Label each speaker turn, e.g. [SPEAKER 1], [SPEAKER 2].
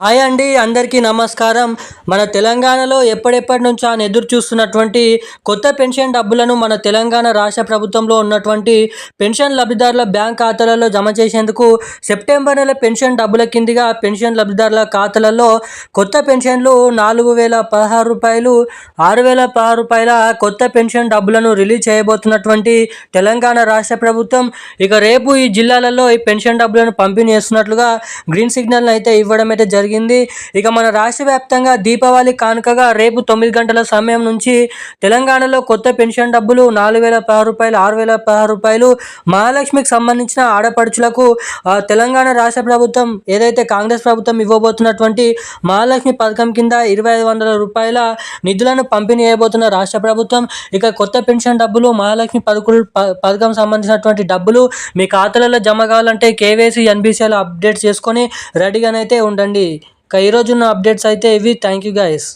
[SPEAKER 1] Hi అండి అందరికీ నమస్కారం. మన తెలంగాణలో ఎప్పటిప్పటి నుంచో ఆయన ఎదురు చూస్తున్నటువంటి కొత్త పెన్షన్ డబ్బులను మన తెలంగాణ రాష్ట్ర ప్రభుత్వంలో ఉన్నటువంటి పెన్షన్ లబ్ధిదారుల బ్యాంక్ ఖాతాలలో జమ చేసేందుకు సెప్టెంబర్ నెల పెన్షన్ డబ్బుల కిందిగా పెన్షన్ లబ్ధిదారుల ఖాతాలలో కొత్త పెన్షన్లు నాలుగు వేల పదహారు రూపాయలు ఆరు వేల పదహారు రూపాయల కొత్త పెన్షన్ డబ్బులను రిలీజ్ చేయబోతున్నటువంటి తెలంగాణ రాష్ట్ర ప్రభుత్వం. ఇక రేపు ఈ జిల్లాలలో ఈ పెన్షన్ డబ్బులను పంపిణీ చేస్తున్నట్లుగా గ్రీన్ సిగ్నల్ అయితే ఇవ్వడం అయితే జరిగింది. ఇక మన రాష్ట్ర వ్యాప్తంగా దీపావళి కానుకగా రేపు తొమ్మిది గంటల సమయం నుంచి తెలంగాణలో కొత్త పెన్షన్ డబ్బులు నాలుగు వేల పదహారు రూపాయలు ఆరు వేల పదహారు రూపాయలు మహాలక్ష్మికి సంబంధించిన ఆడపడుచులకు తెలంగాణ రాష్ట్ర ప్రభుత్వం ఏదైతే కాంగ్రెస్ ప్రభుత్వం ఇవ్వబోతున్నటువంటి మహాలక్ష్మి పథకం కింద ఇరవై ఐదు వందల రూపాయల నిధులను పంపిణీ చేయబోతున్న రాష్ట్ర ప్రభుత్వం ఇక కొత్త పెన్షన్ డబ్బులు మహాలక్ష్మి పథకులు ప- పథకం సంబంధించినటువంటి డబ్బులు మీ ఖాతాలలో జమ కావాలంటే కేవైసీ ఎన్బిసిఎల్ అప్డేట్ చేసుకొని రెడీగానైతే ఉండండి. ఇక ఈరోజు ఉన్న అప్డేట్స్ అయితే ఇవి థ్యాంక్ యూ గైస్